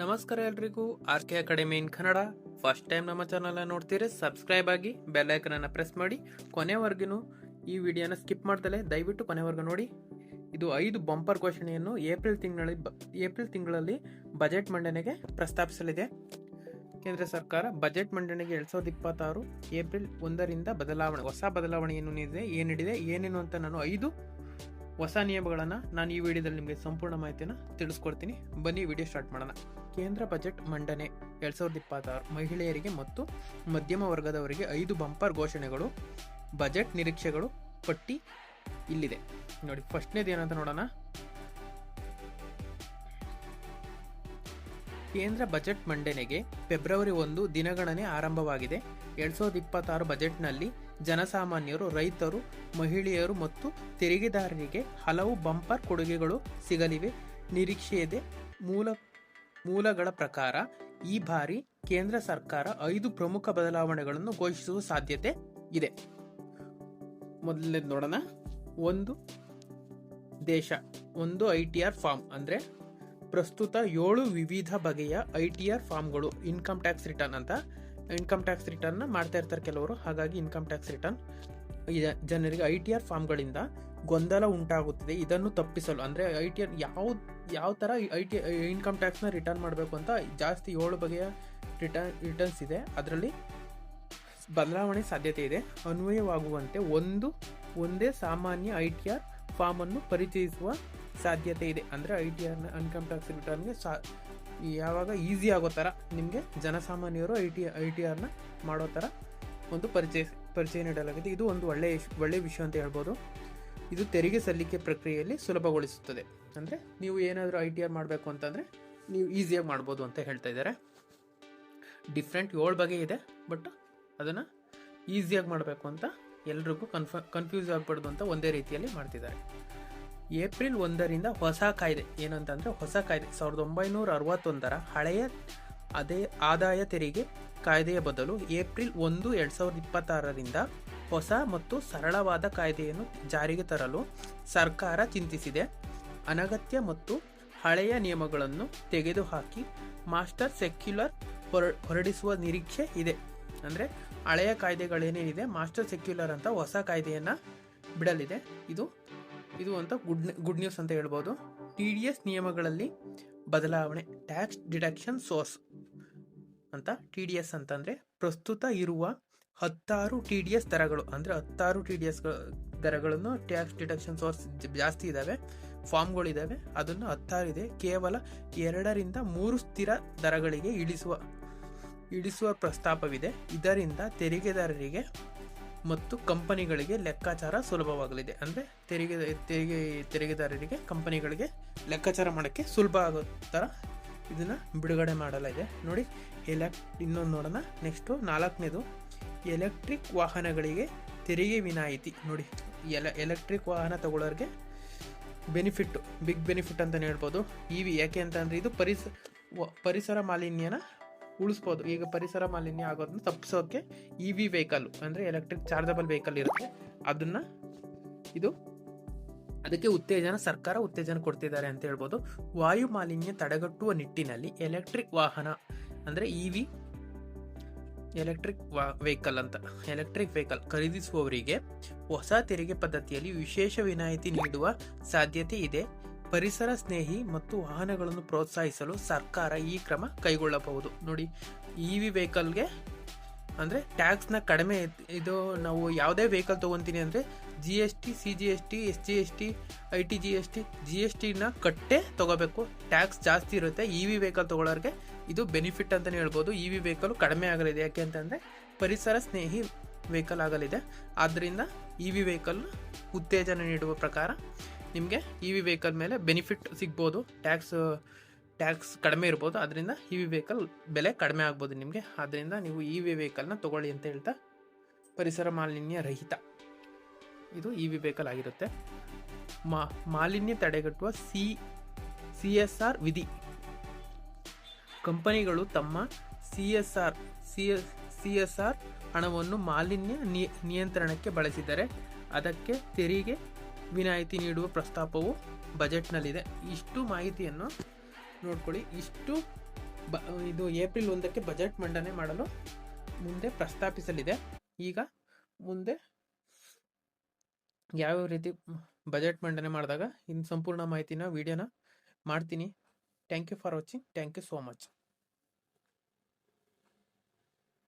ನಮಸ್ಕಾರ ಎಲ್ರಿಗೂ. R K academy in Kannada. First time ನಮ್ಮ ಚಾನಲ್ ನೋಡ್ತೀರಿ ಸಬ್ಸ್ಕ್ರೈಬ್ ಆಗಿ ಬೆಲ್ ಐಕನ್ ಅನ್ನ ಪ್ರೆಸ್ ಮಾಡಿ. ಕೊನೆವರೆಗೂ ಈ ವಿಡಿಯೋನ ಸ್ಕಿಪ್ ಮಾಡ್ದಲೆ ದಯವಿಟ್ಟು ಕೊನೆವರೆಗೂ ನೋಡಿ. ಇದು ಐದು ಬಂಪರ್ ಘೋಷಣೆಯನ್ನು ಏಪ್ರಿಲ್ ತಿಂಗಳಲ್ಲಿ ಏಪ್ರಿಲ್ ತಿಂಗಳಲ್ಲಿ ಬಜೆಟ್ ಮಂಡನೆಗೆ ಪ್ರಸ್ತಾಪಿಸಲಿದೆ. ಕೇಂದ್ರ ಸರ್ಕಾರ ಬಜೆಟ್ ಮಂಡನೆಗೆ ಎರಡ್ ಸಾವಿರದ ಇಪ್ಪತ್ತಾರು ಏಪ್ರಿಲ್ ಒಂದರಿಂದ ಬದಲಾವಣೆ, ಹೊಸ ಬದಲಾವಣೆಯನ್ನು ನೀಡಿದೆ. ಏನಿದೆ ಏನೇನು ಅಂತ ನಾನು ಐದು ಹೊಸ ನಿಯಮಗಳನ್ನು ನಾನು ಈ ವಿಡಿಯೋದಲ್ಲಿ ನಿಮಗೆ ಸಂಪೂರ್ಣ ಮಾಹಿತಿಯನ್ನು ತಿಳಿಸ್ಕೊಡ್ತೀನಿ. ಬನ್ನಿ ವಿಡಿಯೋ ಸ್ಟಾರ್ಟ್ ಮಾಡೋಣ. ಕೇಂದ್ರ ಬಜೆಟ್ ಮಂಡನೆ ಎರಡ್ ಸಾವಿರದ ಇಪ್ಪತ್ತಾರು. ಮಹಿಳೆಯರಿಗೆ ಮತ್ತು ಮಧ್ಯಮ ವರ್ಗದವರಿಗೆ ಐದು ಬಂಪರ್ ಘೋಷಣೆಗಳು, ಬಜೆಟ್ ನಿರೀಕ್ಷೆಗಳು ಪಟ್ಟಿ ಇಲ್ಲಿದೆ. ನೋಡಿ, ಫಸ್ಟ್ನೇದು ಏನಂತ ನೋಡೋಣ. ಕೇಂದ್ರ ಬಜೆಟ್ ಮಂಡನೆಗೆ ಫೆಬ್ರವರಿ ಒಂದು ದಿನಗಣನೆ ಆರಂಭವಾಗಿದೆ. ಎರಡ್ ಸಾವಿರದ ಇಪ್ಪತ್ತಾರು ಬಜೆಟ್ನಲ್ಲಿ ಜನಸಾಮಾನ್ಯರು, ರೈತರು, ಮಹಿಳೆಯರು ಮತ್ತು ತೆರಿಗೆದಾರರಿಗೆ ಹಲವು ಬಂಪರ್ ಕೊಡುಗೆಗಳು ಸಿಗಲಿವೆ. ನಿರೀಕ್ಷೆಯದೆ ಮೂಲ ಮೂಲಗಳ ಪ್ರಕಾರ ಈ ಬಾರಿ ಕೇಂದ್ರ ಸರ್ಕಾರ ಐದು ಪ್ರಮುಖ ಬದಲಾವಣೆಗಳನ್ನು ಘೋಷಿಸುವ ಸಾಧ್ಯತೆ ಇದೆ. ಮೊದಲನೇದು ನೋಡೋಣ. ಒಂದು, ದೇಶ. ಒಂದು ಐ ಟಿ ಆರ್ ಫಾರ್ಮ್ ಅಂದರೆ ಪ್ರಸ್ತುತ ಏಳು ವಿವಿಧ ಬಗೆಯ ಐ ಟಿ ಆರ್ ಫಾರ್ಮ್ಗಳು. ಇನ್ಕಮ್ ಟ್ಯಾಕ್ಸ್ ರಿಟರ್ನ್ ಅಂತ. ಇನ್ಕಮ್ ಟ್ಯಾಕ್ಸ್ ರಿಟರ್ನ್ ಮಾಡ್ತಾ ಇರ್ತಾರೆ ಕೆಲವರು. ಹಾಗಾಗಿ ಇನ್ಕಮ್ ಟ್ಯಾಕ್ಸ್ ರಿಟರ್ನ್ ಜನರಿಗೆ ಐ ಟಿ ಆರ್ ಫಾರ್ಮ್ಗಳಿಂದ ಗೊಂದಲ ಉಂಟಾಗುತ್ತಿದೆ. ಇದನ್ನು ತಪ್ಪಿಸಲು. ಅಂದರೆ ಐ ಟಿ ಯಾವ ಯಾವ ಥರ ಐ ಟಿ ಇನ್ಕಮ್ ಟ್ಯಾಕ್ಸ್ನ ರಿಟರ್ನ್ ಮಾಡಬೇಕು ಅಂತ ಜಾಸ್ತಿ ಏಳು ಬಗೆಯ ರಿಟರ್ನ್ ರಿಟರ್ನ್ಸ್ ಇದೆ. ಅದರಲ್ಲಿ ಬದಲಾವಣೆ ಸಾಧ್ಯತೆ ಇದೆ. ಅನ್ವಯವಾಗುವಂತೆ ಒಂದು, ಒಂದೇ ಸಾಮಾನ್ಯ ಐ ಟಿ ಆರ್ ಫಾರ್ಮನ್ನು ಪರಿಚಯಿಸುವ ಸಾಧ್ಯತೆ ಇದೆ. ಅಂದರೆ ಐ ಟಿ ಆರ್ನ ಇನ್ಕಮ್ ಟ್ಯಾಕ್ಸ್ ರಿಟರ್ನ್ಗೆ ಸಾ, ಯಾವಾಗ ಈಸಿ ಆಗೋ ಥರ ನಿಮಗೆ ಜನಸಾಮಾನ್ಯರು ಐ ಟಿ ಐ ಟಿ ಆರ್ನ ಮಾಡೋ ಥರ ಒಂದು ಪರಿಚಯ ಪರಿಚಯ ನೀಡಲಾಗಿದೆ. ಇದು ಒಂದು ಒಳ್ಳೆಯ ಒಳ್ಳೆಯ ವಿಷಯ ಅಂತ ಹೇಳ್ಬೋದು. ಇದು ತೆರಿಗೆ ಸಲ್ಲಿಕೆ ಪ್ರಕ್ರಿಯೆಯಲ್ಲಿ ಸುಲಭಗೊಳಿಸುತ್ತದೆ. ಅಂದರೆ ನೀವು ಏನಾದರೂ ಐ ಟಿ ಆರ್ ಮಾಡಬೇಕು ಅಂತಂದರೆ ನೀವು ಈಸಿಯಾಗಿ ಮಾಡ್ಬೋದು ಅಂತ ಹೇಳ್ತಾ ಇದ್ದಾರೆ. ಡಿಫ್ರೆಂಟ್ ಏಳು ಬಗೆ ಇದೆ, ಬಟ್ ಅದನ್ನು ಈಸಿಯಾಗಿ ಮಾಡಬೇಕು ಅಂತ ಎಲ್ರಿಗೂ ಕನ್ಫ, ಕನ್ಫ್ಯೂಸ್ ಆಗಬಾರ್ದು ಅಂತ ಒಂದೇ ರೀತಿಯಲ್ಲಿ ಮಾಡ್ತಿದ್ದಾರೆ. ಏಪ್ರಿಲ್ ಒಂದರಿಂದ ಹೊಸ ಕಾಯ್ದೆ, ಏನಂತಂದರೆ ಹೊಸ ಕಾಯ್ದೆ, ಸಾವಿರದ ಒಂಬೈನೂರ ಅರವತ್ತೊಂದರ ಹಳೆಯ ಅದೇ, ಆದಾಯ ತೆರಿಗೆ ಕಾಯ್ದೆಯ ಬದಲು ಏಪ್ರಿಲ್ ಒಂದು ಎರಡು ಸಾವಿರದ ಇಪ್ಪತ್ತಾರರಿಂದ ಹೊಸ ಮತ್ತು ಸರಳವಾದ ಕಾಯ್ದೆಯನ್ನು ಜಾರಿಗೆ ತರಲು ಸರ್ಕಾರ ಚಿಂತಿಸಿದೆ. ಅನಗತ್ಯ ಮತ್ತು ಹಳೆಯ ನಿಯಮಗಳನ್ನು ತೆಗೆದುಹಾಕಿ ಮಾಸ್ಟರ್ ಸೆಕ್ಯುಲರ್ ಹೊರ, ಹೊರಡಿಸುವ ನಿರೀಕ್ಷೆ ಇದೆ. ಅಂದರೆ ಹಳೆಯ ಕಾಯ್ದೆಗಳೇನೇನಿದೆ ಮಾಸ್ಟರ್ ಸೆಕ್ಯುಲರ್ ಅಂತ ಹೊಸ ಕಾಯ್ದೆಯನ್ನು ಬಿಡಲಿದೆ. ಇದು ಇದು ಅಂತ ಗುಡ್ ಗುಡ್ ನ್ಯೂಸ್ ಅಂತ ಹೇಳ್ಬೋದು. ಟಿ ಡಿ ಎಸ್ ನಿಯಮಗಳಲ್ಲಿ ಬದಲಾವಣೆ, ಟ್ಯಾಕ್ಸ್ ಡಿಡಕ್ಷನ್ ಸೋರ್ಸ್ ಅಂತ ಟಿ ಡಿ ಎಸ್ ಅಂತಂದರೆ ಪ್ರಸ್ತುತ ಇರುವ ಹತ್ತಾರು ಟಿ ಡಿ ಎಸ್ ದರಗಳು, ಅಂದರೆ ಹತ್ತಾರು ಟಿ ಡಿ ಎಸ್ ದರಗಳನ್ನು ಟ್ಯಾಕ್ಸ್ ಡಿಡಕ್ಷನ್ ಸೋರ್ಸ್ ಜಾಸ್ತಿ ಇದ್ದಾವೆ ಫಾರ್ಮ್ಗಳಿದ್ದಾವೆ ಅದನ್ನು ಹತ್ತಾರಿದೆ ಕೇವಲ ಎರಡರಿಂದ ಮೂರು ಸ್ಥಿರ ದರಗಳಿಗೆ ಇಳಿಸುವ ಇಳಿಸುವ ಪ್ರಸ್ತಾಪವಿದೆ. ಇದರಿಂದ ತೆರಿಗೆದಾರರಿಗೆ ಮತ್ತು ಕಂಪನಿಗಳಿಗೆ ಲೆಕ್ಕಾಚಾರ ಸುಲಭವಾಗಲಿದೆ. ಅಂದರೆ ತೆರಿಗೆ ತೆರಿಗೆ, ತೆರಿಗೆದಾರರಿಗೆ ಕಂಪನಿಗಳಿಗೆ ಲೆಕ್ಕಾಚಾರ ಮಾಡೋಕ್ಕೆ ಸುಲಭ ಆಗೋ ಥರ ಇದನ್ನು ಬಿಡುಗಡೆ ಮಾಡಲಾಗಿದೆ. ನೋಡಿ, ಎಲೆಕ್, ಇನ್ನೊಂದು ನೋಡೋಣ. ನೆಕ್ಸ್ಟು ನಾಲ್ಕನೇದು ಎಲೆಕ್ಟ್ರಿಕ್ ವಾಹನಗಳಿಗೆ ತೆರಿಗೆ ವಿನಾಯಿತಿ. ನೋಡಿ ಎಲ, ಎಲೆಕ್ಟ್ರಿಕ್ ವಾಹನ ತಗೊಳ್ಳೋರಿಗೆ ಬೆನಿಫಿಟ್, ಬಿಗ್ ಬೆನಿಫಿಟ್ ಅಂತಲೇ ಹೇಳ್ಬೋದು. ಇ ವಿ ಯಾಕೆ ಅಂತಂದರೆ ಇದು ಪರಿಸ ಪರಿಸರ ಮಾಲಿನ್ಯನ ಉಳಿಸ್ಬೋದು. ಈಗ ಪರಿಸರ ಮಾಲಿನ್ಯ ಆಗೋದನ್ನ ತಪ್ಪಿಸೋಕೆ ಇ ವಿ ವೆಹಿಕಲ್ ಅಂದರೆ ಎಲೆಕ್ಟ್ರಿಕ್ ಚಾರ್ಜಬಲ್ ವೆಹಿಕಲ್ ಇರುತ್ತೆ. ಅದನ್ನು ಇದು ಅದಕ್ಕೆ ಉತ್ತೇಜನ, ಸರ್ಕಾರ ಉತ್ತೇಜನ ಕೊಡ್ತಿದ್ದಾರೆ ಅಂತ ಹೇಳ್ಬೋದು. ವಾಯು ಮಾಲಿನ್ಯ ತಡೆಗಟ್ಟುವ ನಿಟ್ಟಿನಲ್ಲಿ ಎಲೆಕ್ಟ್ರಿಕ್ ವಾಹನ ಅಂದರೆ ಇ ವಿ ಎಲೆಕ್ಟ್ರಿಕ್ ವೆಹಿಕಲ್ ಅಂತ. ಎಲೆಕ್ಟ್ರಿಕ್ ವೆಹಿಕಲ್ ಖರೀದಿಸುವವರಿಗೆ ಹೊಸ ತೆರಿಗೆ ಪದ್ಧತಿಯಲ್ಲಿ ವಿಶೇಷ ವಿನಾಯಿತಿ ನೀಡುವ ಸಾಧ್ಯತೆ ಇದೆ. ಪರಿಸರ ಸ್ನೇಹಿ ಮತ್ತು ವಾಹನಗಳನ್ನು ಪ್ರೋತ್ಸಾಹಿಸಲು ಸರ್ಕಾರ ಈ ಕ್ರಮ ಕೈಗೊಳ್ಳಬಹುದು. ನೋಡಿ ಇ ವಿ ವೆಹಿಕಲ್ಗೆ ಅಂದರೆ ಟ್ಯಾಕ್ಸ್ನ ಕಡಿಮೆ ಇದು ನಾವು ಯಾವುದೇ ವೆಹಿಕಲ್ ತೊಗೊತೀನಿ ಅಂದರೆ G S T C G S T S G S T I T G S T G S ಟಿನ ಕಟ್ಟೆ ತೊಗೋಬೇಕು. ಟ್ಯಾಕ್ಸ್ ಜಾಸ್ತಿ ಇರುತ್ತೆ. ಇ ವಿ ವೆಹಿಕಲ್ ತೊಗೊಳೋರಿಗೆ ಇದು ಬೆನಿಫಿಟ್ ಅಂತಲೇ ಹೇಳ್ಬೋದು. ಇ ವಿ ವೆಹಿಕಲ್ ಕಡಿಮೆ ಆಗಲಿದೆ. ಯಾಕೆ ಅಂತಂದರೆ ಪರಿಸರ ಸ್ನೇಹಿ ವೆಹಿಕಲ್ ಆಗಲಿದೆ. ಆದ್ದರಿಂದ ಇ ವಿ ವೆಹಿಕಲ್ ಉತ್ತೇಜನ ನೀಡುವ ಪ್ರಕಾರ ನಿಮಗೆ ಇ ವಿ ವೆಹಿಕಲ್ ಮೇಲೆ ಬೆನಿಫಿಟ್ ಸಿಗ್ಬೋದು. ಟ್ಯಾಕ್ಸ್ ಟ್ಯಾಕ್ಸ್ ಕಡಿಮೆ ಇರ್ಬೋದು. ಅದರಿಂದ ಇ ವಿ ವೆಹಿಕಲ್ ಬೆಲೆ ಕಡಿಮೆ ಆಗ್ಬೋದು ನಿಮಗೆ. ಆದ್ದರಿಂದ ನೀವು ಇ ವಿ ವೆಹಿಕಲ್ನ ತೊಗೊಳ್ಳಿ ಅಂತ ಹೇಳ್ತಾ ಪರಿಸರ ಮಾಲಿನ್ಯ ರಹಿತ. ಇದು ಇ ವಿ ವೆಹಿಕಲ್ ಆಗಿರುತ್ತೆ. ಮಾ, ಮಾಲಿನ್ಯ ತಡೆಗಟ್ಟುವ ಸಿ ಸಿ ಎಸ್ ಆರ್ ವಿಧಿ. ಕಂಪನಿಗಳು ತಮ್ಮ C S R C S C S R ಹಣವನ್ನು ಮಾಲಿನ್ಯ ನಿಯ- ನಿಯಂತ್ರಣಕ್ಕೆ ಬಳಸಿದರೆ ಅದಕ್ಕೆ ತೆರಿಗೆ ವಿನಾಯಿತಿ ನೀಡುವ ಪ್ರಸ್ತಾಪವು ಬಜೆಟ್ನಲ್ಲಿದೆ. ಇಷ್ಟು ಮಾಹಿತಿಯನ್ನು ನೋಡ್ಕೊಳ್ಳಿ. ಇಷ್ಟು ಬ, ಇದು ಏಪ್ರಿಲ್ ಒಂದಕ್ಕೆ ಬಜೆಟ್ ಮಂಡನೆ ಮಾಡಲು ಮುಂದೆ ಪ್ರಸ್ತಾಪಿಸಲಿದೆ. ಈಗ ಮುಂದೆ ಯಾವ್ಯಾವ ರೀತಿ ಬಜೆಟ್ ಮಂಡನೆ ಮಾಡಿದಾಗ ಇನ್ನು ಸಂಪೂರ್ಣ ಮಾಹಿತಿನ, ವಿಡಿಯೋನ ಮಾಡ್ತೀನಿ. Thank you for watching thank you so much